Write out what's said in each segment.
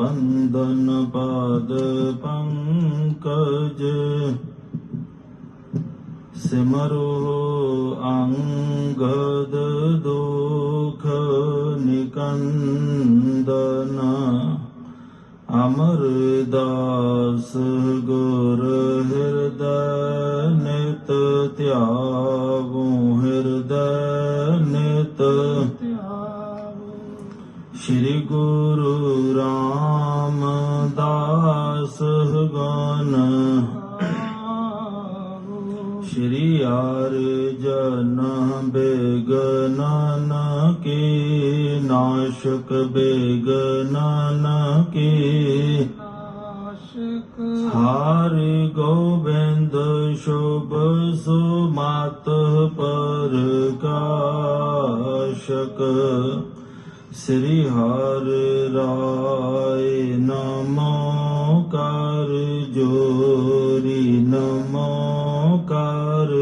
ਬੰਦਨ ਪਾਦ ਪੰਕਜ ਸਿਮਰੋ ਅੰਗਦ ਦੁਖ ਨਿਕੰਦਨ ਅਮਰਦਾਸ ਗੁਰ ਹਿਰਦੈ ਨਿਤ ਧਿਆਵੋ ਹਿਰਦੈ ਨਿਤ ਸ੍ਰੀ ਗੁਰੂ ਰਾਮਦਾਸ ਗਨ। ਸ਼੍ਰੀ ਆਰਜਨ ਬੇਗਨਨ ਕੇ, ਨਾਸ਼ਕ ਬੇਗਨਨ ਕੇ। ਹਰਿ ਗੋਬਿੰਦ ਸ਼ੁਭ ਸੁਮਤ ਪ੍ਰਕਾਸ਼ਕ। ਸ੍ਰੀ ਹਰਿ ਰਾਏ ਨਮੋ ਕਰ ਜੋਰੀ, ਨਮੋ ਕਰ।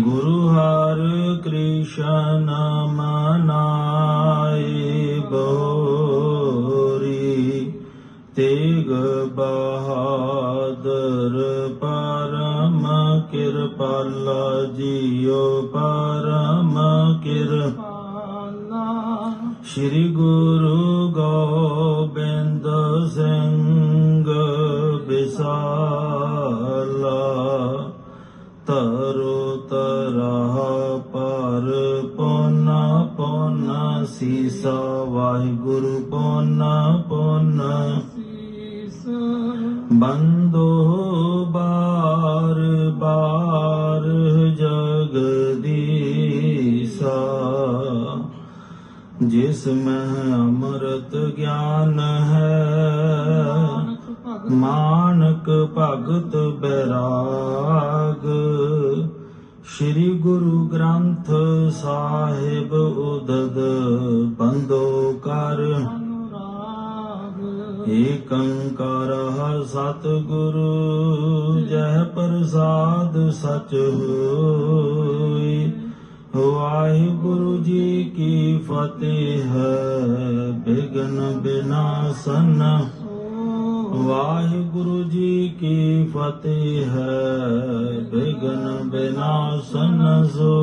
ਗੁਰੂ ਹਰ ਕ੍ਰਿਸ਼ਨ ਮਨਾਈ ਬੋਰੀ, ਤੇਗ ਬਹਾਦਰ ਪਰਮ ਕਿਰਪਾਲਾ ਜੀਓ, ਪਰਮ ਕਿਰਪਾਲਾ ਸ੍ਰੀ ਗੁਰੂ ਗੋਬਿੰਦ ਸਿੰਘ ਬਿਸਾਲਾ ਤਰੋ ਤਰਹ ਪਰ ਪੁਨ ਪੁਨ ਸੀਸਾ, ਵਾਹਿਗੁਰੂ ਪੁਨ ਪੁਨ ਬੰਦੋ ਬਾਰ ਬਾਰ ਜਗਦੀ ਜਿਸ ਮੈਂ ਅੰਮ੍ਰਿਤ ਗਿਆਨ ਹੈ, ਮਾਨਕ ਭਗਤ ਬੈਰਾਗ। ਸ੍ਰੀ ਗੁਰੂ ਗ੍ਰੰਥ ਸਾਹਿਬ ਉਦਦ ਬੰਦੋ ਕਰ। ਏਕੰਕਾਰ ਸਤਿਗੁਰੂ, ਜਹ ਪ੍ਰਸਾਦ ਸਚ ਹੋਈ। ਵਾਹਿਗੁਰੂ ਜੀ ਕੀ ਫਤਿਹ ਹੈ ਬਿਗਨ ਬਿਨਾਸਨ। ਵਾਹਿਗੁਰੂ ਜੀ ਕੀ ਫਤਿਹ ਹੈ ਬਿਗਨ ਬਿਨਾਸਨ ਸੋ